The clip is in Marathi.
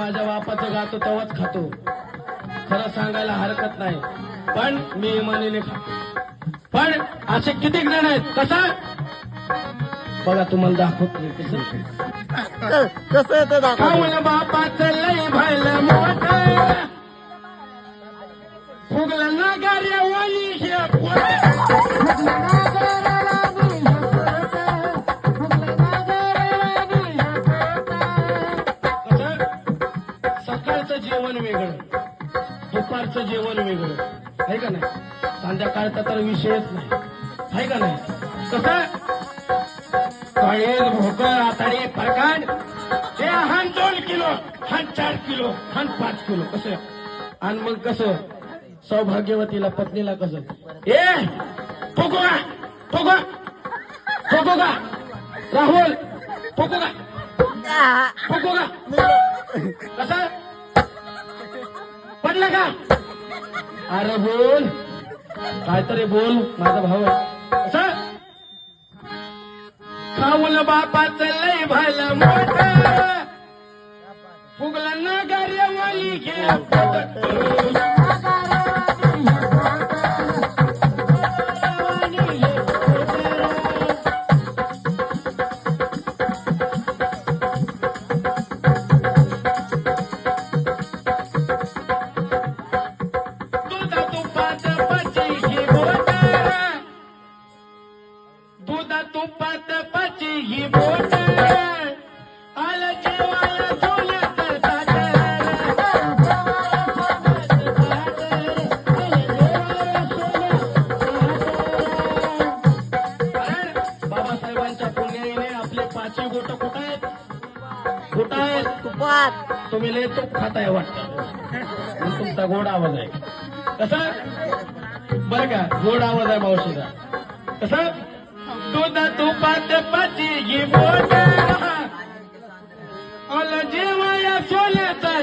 माझ्या बापाचं गातो तेव्हाच खातो. खरं सांगायला हरकत नाही. पण मी इमानीने खातो. पण असे किती जण आहेत? कसं? बघा तुम्हाला दाखवत नाही कसं कसं बापाचं लय भलं मोठ वेगळं. दुपारचं जेवण वेगळं. आहे का नाही? संध्याकाळचा तर विषयच नाही. आहे का नाही? कसं? कळेल भोकर आताडे फरकांड ते हान दोन किलो हान चार किलो हान पाच किलो. कसं? आणि मग कसं? सौभाग्यवतीला पत्नीला कसं? ए ठोको का? ठोको ठोको का? राहुल ठोको का? ठोको का? कसं? का? अरे बोल. काहीतरी बोल माझा भाऊ. आहे कसं खाऊन लय भलं मोठ. फुगलं ना गाड्यावाली घे कुठं आहेत तुपात तुम्ही लय तूप खाताय वाटतं. तुमचा गोड आवाज आहे. कसा? बर का गोड आवाज आहे मावशीचा. कसा? दूध तुपात पाची बोट जीवाया सोन्याचा